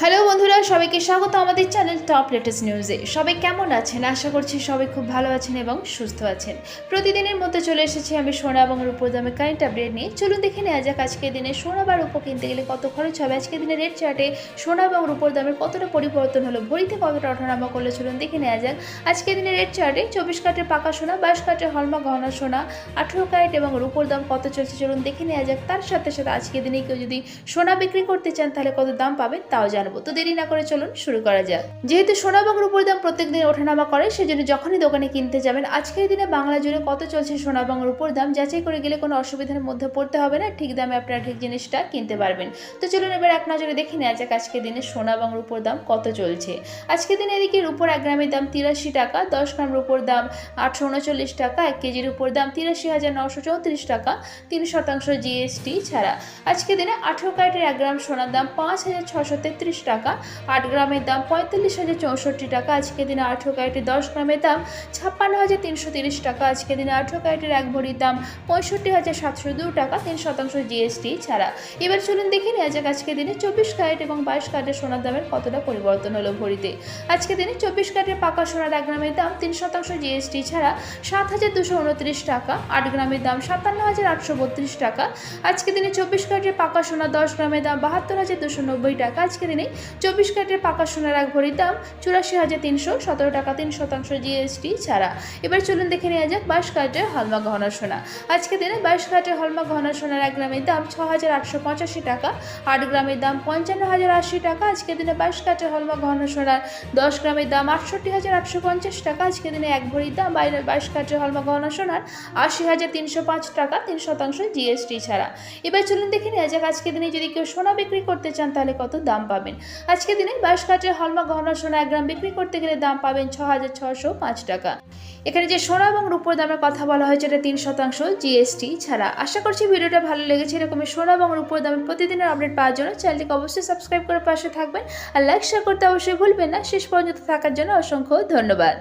Hello বন্ধুরা সবাইকে স্বাগত আমাদের চ্যানেল টপ লেটেস্ট নিউজে। সবাই কেমন আছেন? আশা করছি সবাই খুব ভালো আছেন এবং সুস্থ আছেন। প্রতিদিনের মধ্যে চলে এসেছি আমি সোনা এবং রূপোর দামে কারেন্ট আপডেট নিয়ে। চলুন দেখে নেওয়া যাক আজকের দিনে সোনা বা রূপো কিনতে গেলে কত খরচ হবে। আজকের দিনে রেট চার্টে সোনা এবং রূপোর দামের কতটা পরিবর্তন হলো ভরিতে কতটা ওঠানামা করলে, চলুন দেখে নেওয়া যাক। আজকের দিনে রেট চার্টে চব্বিশ কাঠের পাকা সোনা, বাইশ কাঠের হলমা গহনা সোনা, আঠেরো ক্যারেট এবং রূপোর দাম কত চলছে চলুন দেখে নেওয়া যাক। তার সাথে সাথে আজকের দিনে কেউ যদি সোনা বিক্রি করতে চান তাহলে কত দাম পাবেন তাও জানব। তো দেরি না করে চলুন শুরু করা যাক। যেহেতু সোনা রূপোর দাম প্রত্যেক দিন ওঠানামা করে, সেজন্য যখনই দোকানে কিনতে যাবেন, আজকের দিনে বাংলা জুড়ে কত চলছে সোনা রূপোর দাম যাচাই করে গেলে কোনো অসুবিধার মধ্যে পড়তে হবে না, ঠিক দামে আপনারা ঠিক জিনিসটা কিনতে পারবেন। তো চলুন এবার এক নজরে দেখে নেওয়া যাক আজকের দিনে সোনা এবং রূপোর দাম কত চলছে। আজকের দিনে এদিকে রূপোর এক গ্রামের দাম তিরাশি টাকা, দশ গ্রাম রূপোর দাম আটশো উনচল্লিশ টাকা, এক কেজির উপর দাম তিরাশি হাজার নশো চৌত্রিশ টাকা, তিন শতাংশ জিএসটি ছাড়া। আজকে দিনে আঠেরো ক্যারেটের এক গ্রাম সোনার দাম পাঁচ হাজার ছশো তেত্রিশ টাকা আট গ্রামের দাম পঁয়তাল্লিশ হাজার চৌষট্টি টাকা। আজকে দিনে আঠেরো ক্যারেটের দশ গ্রামের দাম ছাপ্পান্ন হাজার তিনশো তিরিশ টাকা। আজকে দিনে আঠেরো ক্যারেটের এক ভরির দাম পঁয়ষট্টি হাজার সাতশো দু টাকা, তিন শতাংশ জিএসটি ছাড়া। এবার চলুন দেখে নেওয়া যাক আজকে দিনে চব্বিশ ক্যারেট এবং বাইশ ক্যারেটের সোনার দামের কতটা পরিবর্তন হলো ভরিতে। আজকে দিনে চব্বিশ ক্যারেটের পাকা সোনার এক গ্রামের দাম তিন শতাংশ জিএসটি ছাড়া সাত হাজার দুশো উনত্রিশ টাকা, আট গ্রামের দাম সাতান্ন হাজার আটশো বত্রিশ টাকা। আজকে দিনে চব্বিশ ক্যারেটের পাকা সোনা দশ গ্রামের দাম বাহাত্তর হাজার দুশো নব্বই টাকা। আজকে দিনে চব্বিশ ক্যারেটের পাকা সোনার এক ভরির দাম চুরাশি হাজার তিনশো, সতেরো টাকা তিন শতাংশ জিএসটি ছাড়া। এবার চলুন দেখে নেওয়া যাক বাইশ ক্যারেটের হলমা গহনা সোনা। আজকে দিনে বাইশ ক্যারেটের হলমা গহনা সোনার এক গ্রামের দাম ছ হাজার আটশো পঁচাশি টাকা, আট গ্রামের দাম পঞ্চান্ন হাজার আশি টাকা। আজকে দিনে বাইশ ক্যারেটের হলমা গহনা সোনার দশ গ্রামের দাম আটষট্টি হাজার আটশো পঞ্চাশ টাকা। আজকে দিনে এক ভরির দাম বাইরে বাইশ ক্যারেটের হলমা গহনা সোনার আশি হাজার তিনশো পাঁচ টাকা তিন শতাংশ জিএসটি ছাড়া। এবার চলুন দেখে নেওয়া যাক আজকে দিনে যদি কেউ সোনা বিক্রি করতে চান তাহলে কত দাম পাবেন? আজকে দিনে বাইশ কাঠের হলমা গহনা সোনা, এক গ্রাম বিক্রি করতে গেলে দাম পাবেন ছ হাজার ছশো পাঁচ টাকা। এখানে যে সোনা এবং রূপোর দামের কথা বলা হয়েছে, এটা তিন শতাংশ জিএসটি ছাড়া। আশা করছি ভিডিওটা ভালো লেগেছে। এরকমই সোনা এবং রূপোর দামের প্রতিদিনের আপডেট পাওয়ার জন্য চ্যানেলটিকে অবশ্যই সাবস্ক্রাইব করে পাশে থাকবেন। আর লাইক, শেয়ার করতে অবশ্যই ভুলবেন না। শেষ পর্যন্ত থাকার জন্য অসংখ্য ধন্যবাদ।